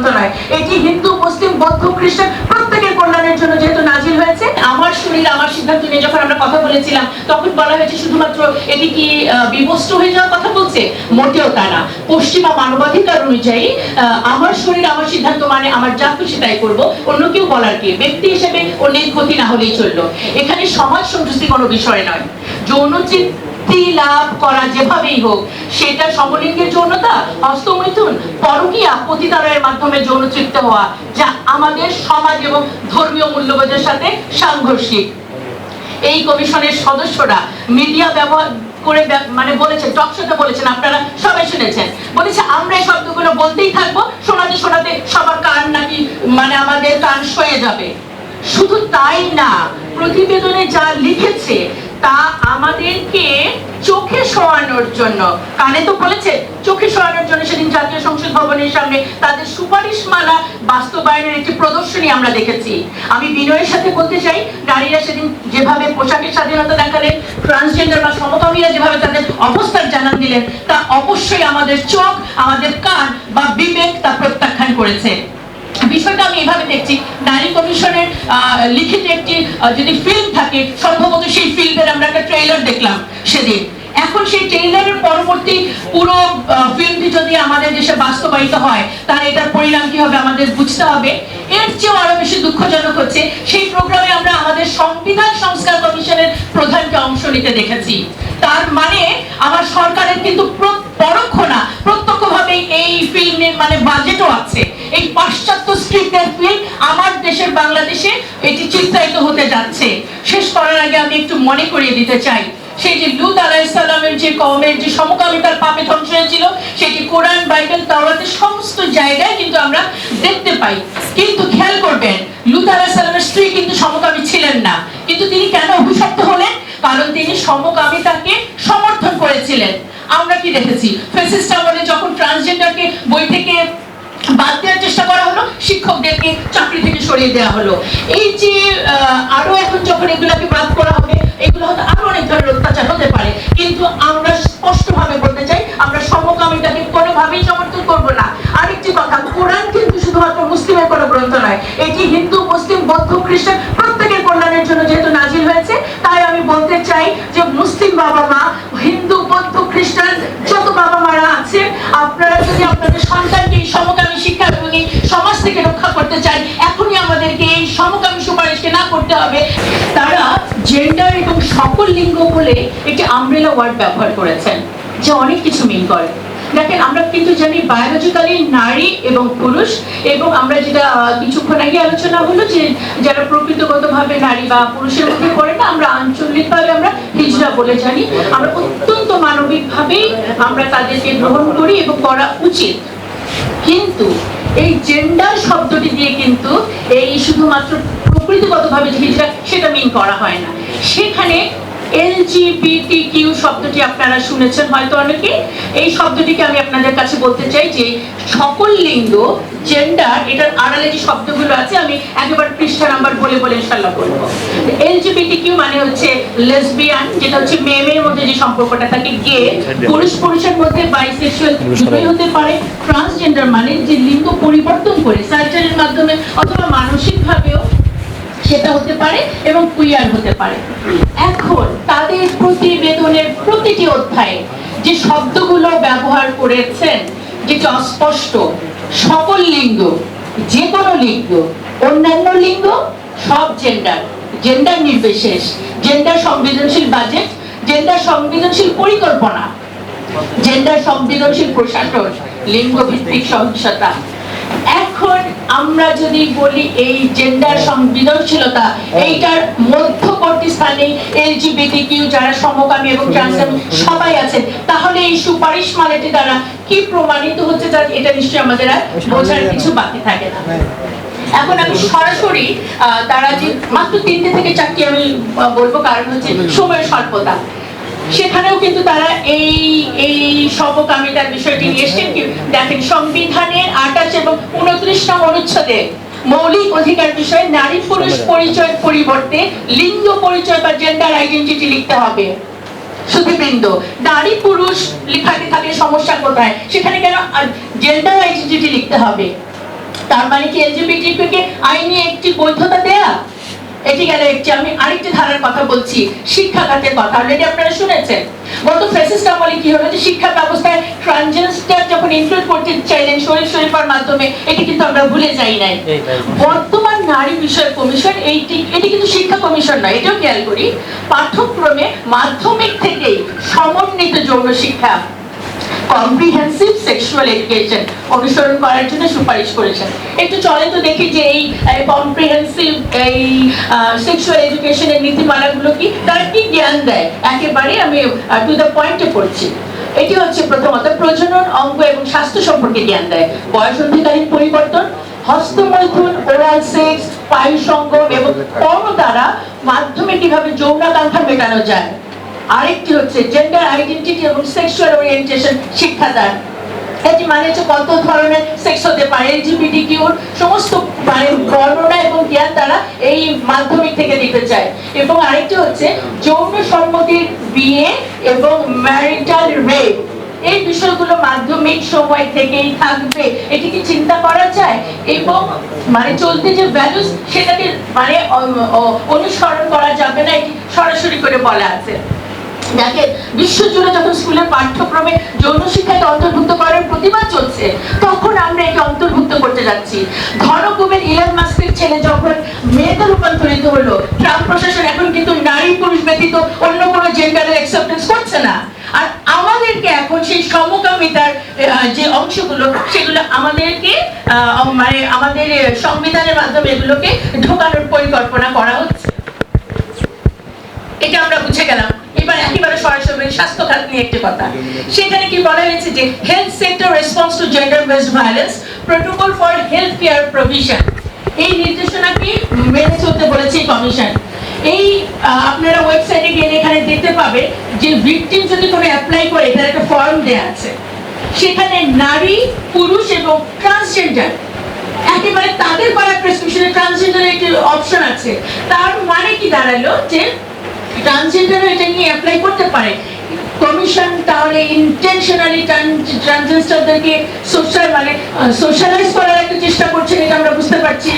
গ্রন্থ নয়। এটি হিন্দু, মুসলিম, বৌদ্ধ, খ্রিস্টান, প্রত্যেকের কল্যাণের জন্য যেহেতু নাজিল হয়েছে? আমার শরীর, আমার সিদ্ধান্ত নিয়ে যখন আমরা কথা বলেছিলাম, তখন বলা হয়েছে শুধুমাত্র এটি কি বিবস্ত্র হয়ে যাওয়ার কথা বলছে? মোটেও তা না। পশ্চিমা মানবাধিকার অনুযায়ী আমার শরীর, আমার সিদ্ধান্ত মানে আমার যা খুশি তাই করব। অন্য কেউ বলার কি? ব্যক্তি হিসেবে অন্যের ক্ষতি না হলেই চলল। এখানে সমাজ সন্তুষ্টি কোনো বিষয় নয়। যৌনচিত মুক্তি লাভ করা যেভাবেই হোক, সেটা সমলিঙ্গের যৌনতা হস্তমৈথুন পরকীয়া পতিতালয়ের মাধ্যমে যৌন তৃপ্ত হওয়া, যা আমাদের সমাজ এবং ধর্মীয় মূল্যবোধের সাথে সাংঘর্ষিক। এই কমিশনের সদস্যরা মিডিয়া ব্যবহার করে মানে বলেছেন, টক শোতে বলেছেন, আপনারা সবাই শুনেছেন। বলেছে, আমরা এই শব্দগুলো বলতেই থাকব, শোনাতে শোনাতে সবার কান নাকি মানে আমাদের কান সয়ে যাবে। শুধু তাই না, প্রতিবেদনে যা লিখেছে তা আমাদেরকে চোখে শোয়ানোর জন্য, কানে তো বলেছে, চোখে শোয়ানোর জন্য সেদিন জাতীয় সংসদ ভবনের সামনে তাদের সুপারিশমালা বাস্তবায়নের একটি প্রদর্শনী আমরা দেখেছি। আমি বিনয়ের সাথে বলতে চাই, নারীরা সেদিন যেভাবে পোশাকের স্বাধীনতা দেখালেন ট্রান্সজেন্ডার বা সমকামীরা যেভাবে তাদের অবস্থান জানান দিলেন, তা অবশ্যই আমাদের চোখ, আমাদের কান বা বিবেক তা প্রত্যাখ্যান করেছে। বিষয়টা আমি এভাবে দেখছি। নারী কমিশনের লিখিত একটি যদি ফিল্ম থাকে, সম্ভবত সেই ফিল্মের আমরা একটা ট্রেইলার দেখলাম সেদিন। এখন সেই ট্রেইলারের পরবর্তী পুরো ফিল্মটি যদি আমাদের দেশে বাস্তবায়িত হয়, তাহলে এটার পরিণাম কি হবে আমাদের বুঝতে হবে। এর চেয়েও আরও বেশি দুঃখজনক হচ্ছে, সেই প্রোগ্রামে আমরা আমাদের সংবিধান সংস্কার কমিশনের প্রধানকে অংশ নিতে দেখেছি। তার মানে আমার সরকারের কিন্তু পরোক্ষ না প্রত্যক্ষভাবে এই ফিল্মের মানে বাজেটও আছে। এই পাশ্চাত্য স্ক্রিপ্টের ফিল্ম আমার দেশের বাংলাদেশে এটি চিত্রায়িত হতে যাচ্ছে। শেষ করার আগে আমি একটু মনে করিয়ে দিতে চাই। সেই যে লুত আলাইসাল্লামের যে কমের যে সমকামিতার পাপে ধ্বংস হয়েছিল, সেটি কোরআন, বাইবেল, তাওরাতের সমস্ত জায়গায় কিন্তু আমরা দেখতে পাই। কিন্তু খেয়াল করবেন, লুত আলাইসাল্লামের স্ত্রী কিন্তু সমকামী ছিলেন না। কিন্তু তিনি কেন তিনি সমকামিতাকে সমর্থন করেছিলেন। আমরা কি দেখেছি? ফেসিস্ট আমলে যখন ট্রান্সজেন্ডারকে বই থেকে বাদ দেওয়ার চেষ্টা করা হলো, শিক্ষকদেরকে চাকরি থেকে সরিয়ে দেওয়া হলো। এই যে আরও আপনাদের সন্তানকে এই সমকামী শিক্ষা সমাজ থেকে রক্ষা করতে চান এখনই আমাদেরকে এই সমকামী সুপারিশকে না করতে হবে। তারা জেন্ডার এবং সকল লিঙ্গ বলে একটি ওয়ার্ড ব্যবহার করেছেন, যা অনেক কিছু মিন করে। দেখেন, আমরা কিন্তু জানি বায়োলজিক্যালি নারী এবং পুরুষ, এবং আমরা যেটা কিছুক্ষণ আগে আলোচনা হলো যে, যারা প্রকৃতিগতভাবে নারী বা পুরুষের মধ্যে পড়ে না, আমরা আঞ্চলিকভাবে আমরা হিজড়া বলে জানি আমরা অত্যন্ত মানবিকভাবেই আমরা তাদেরকে গ্রহণ করি এবং করা উচিত। কিন্তু এই জেন্ডার শব্দটি দিয়ে কিন্তু এই শুধুমাত্র প্রকৃতিগতভাবে হিজড়া সেটা মিন করা হয় না। সেখানে এলজিবিটি কিউ শব্দটি আপনারা শুনেছেন হয়তো অনেকে এই শব্দটিকে আমি আপনাদের কাছে বলতে চাই যে সকল লিঙ্গ জেন্ডার এটার আড়ালে যে শব্দগুলো আছে আমি একেবারে পৃষ্ঠা নাম্বার বলে বলে ইনশাল্লাহ বলব। এলজিবিটি কিউ মানে হচ্ছে লেসবিয়ান যেটা হচ্ছে মেয়ে মেয়ের মধ্যে যে সম্পর্কটা থাকে গে পুরুষ পুরুষের মধ্যে বাইসেক্সুয়াল দুটোই হতে পারে। ট্রান্সজেন্ডার মানে যে লিঙ্গ পরিবর্তন করে সার্জারির মাধ্যমে অথবা মানসিকভাবেও সেটা হতে পারে এবং কুইয়ার হতে পারে। এখন তাদের প্রতিবেদনের প্রতিটি অধ্যায়ে যে শব্দগুলো ব্যবহার করেছেন, যেটি অস্পষ্ট, সকল লিঙ্গ যে কোনো লিঙ্গ, অন্যান্য লিঙ্গ, সব জেন্ডার জেন্ডার নির্বিশেষ জেন্ডার সংবেদনশীল বাজেট জেন্ডার সংবেদনশীল পরিকল্পনা জেন্ডার সংবেদনশীল প্রশাসন লিঙ্গ ভিত্তিক সহিংসতা। এখন আমরা যদি বলি এই জেন্ডার সংবেদনশীলতা এইটার মধ্যবর্তী স্থানে এলজিবিটি কিউ যারা সমকামী এবং ট্রান্সকামী সবাই আছেন তাহলে এই সুপারিশ মালাটি দ্বারা কি প্রমাণিত হচ্ছে তা এটা নিশ্চয়ই আমাদের আর বোঝার কিছু বাকি থাকে না। এখন আমি সরাসরি আহ, তারা যে মাত্র তিনটে থেকে চারটি আমি বলব কারণ হচ্ছে সময়ের স্বল্পতা। সেখানেও কিন্তু তারা এই এই সমকামিতার বিষয়টি নিয়ে এসেছেন কি দেখেন সংবিধানের আঠাশ এবং উনত্রিশ নং অনুচ্ছেদে মৌলিক অধিকার বিষয়ে নারী পুরুষ পরিচয়ের পরিবর্তে লিঙ্গ পরিচয় বা জেন্ডার আইডেন্টিটি লিখতে হবে। সুধীবৃন্দ নারী পুরুষ লেখাতে থাকলে সমস্যা কোথায়? সেখানে কেন জেন্ডার আইডেন্টিটি লিখতে হবে? তার মানে কি এলজিবিটি কে আইনি একটি বৈধতা দেয়া? এটি গেল একটি আমি আরেকটি ধারার কথা বলছি শিক্ষা খাতের কথা। অলরেডি আপনারা শুনেছেন। গত ফ্যাসিস্ট আমলে কি হলো যে শিক্ষা ব্যবস্থায় ট্রানজেন্ডার যখন ইনক্লুড করতে চাইলেন শরীর শরীফার মাধ্যমে এটি কিন্তু আমরা ভুলে যাই নাই। বর্তমান নারী বিষয় কমিশন এইটি এটি কিন্তু শিক্ষা কমিশন নয় এটাও খেয়াল করি। পাঠ্যক্রমে মাধ্যমিক থেকেই সমন্বিত যৌন শিক্ষা কম্প্রিহেন্সিভ সেক্সুয়াল এডুকেশন অনুসরণ করার জন্য সুপারিশ করেছেন। একটু চলে তো দেখি যে এই কম্প্রিহেন্সিভ এই সেক্সুয়াল এডুকেশনের নীতিমালাগুলো কি? তারা কি জ্ঞান দেয়? একেবারে আমি টু দ্য পয়েন্টে পড়ছি। এটি হচ্ছে প্রথমত প্রজনন অঙ্গ এবং স্বাস্থ্য সম্পর্কে জ্ঞান দেয়। বয়স বয়সন্ধিকালীন পরিবর্তন, হস্তমৈথুন ওরাল সেক্স পায়ু সঙ্গম এবং কর্ম দ্বারা মাধ্যমে কীভাবে যৌনাকাঙ্ক্ষা মেটানো যায়। আরেকটি হচ্ছে জেন্ডার আইডেন্টিটি এবং সেক্সুয়াল ওরিয়েন্টেশন শিক্ষাদান এটি মানে হচ্ছে কত ধরনের সেক্স হতে পারে এলজিবিটি কিউর সমস্ত মানে বর্ণনা এবং জ্ঞান তারা এই মাধ্যমিক থেকে দিতে চায়। এবং আরেকটি হচ্ছে যৌন সম্মতির বিয়ে এবং ম্যারিটাল রেপ এই বিষয়গুলো মাধ্যমিক সময় থেকেই থাকবে। এটি কি চিন্তা করা যায়? এবং মানে চলতে যে ভ্যালুস সেটাকে মানে অনুসরণ করা যাবে না, এটি সরাসরি করে বলা আছে। দেখেন, বিশ্বজুড়ে যখন স্কুলের পাঠ্যক্রমে যৌন শিক্ষাকে অন্তর্ভুক্ত করার প্রতিবাদ চলছে, তখন আমরা একে অন্তর্ভুক্ত করতে যাচ্ছি। ধনকুবের ইলন মাস্কের ছেলে যখন মেয়েতে রূপান্তরিত হলো, ট্রাম্প প্রশাসন এখন কিন্তু নারী পুরুষ ব্যতীত অন্য কোনো জেন্ডারের অ্যাকসেপ্টেন্স করছে না। আর আমাদেরকে এখন সেই সমকামিতার যে অংশগুলো, সেগুলো আমাদেরকে মানে আমাদের সংবিধানের মাধ্যমে এগুলোকে ঢোকানোর পরিকল্পনা করা হচ্ছে এটা আমরা বুঝে গেলাম এবার একেবারে সরাসরি নিয়ে একটি কথা। সেখানে কি বলা হয়েছে যে health sector response to gender based violence protocol for health care provision এই নির্দেশনাকে মেনে চলতে বলেছে কমিশন এই আপনারা ওয়েবসাইটে গেলে এখানে দেখতে পাবেন যে ভিকটিম যদি কোনো অ্যাপ্লাই করে এটার একটা ফর্ম দেয়া আছে। সেখানে নারী, পুরুষ এবং ট্রান্সজেন্ডার একেবারে তাদের করা প্রেসক্রিপশনে ট্রান্সজেন্ডারের একটি অপশন আছে। তার মানে কি দাঁড়াল যে ট্রান্সজেন্ডার এটা নিয়ে অ্যাপ্লাই করতে পারে। কমিশন তাহলে ইন্টেনশনালি ট্রান্সজেন্ডারদেরকে সোশ্যাল মানে সোশ্যালাইজ করার একটা চেষ্টা করছেন, এটা আমরা বুঝতে পারছি।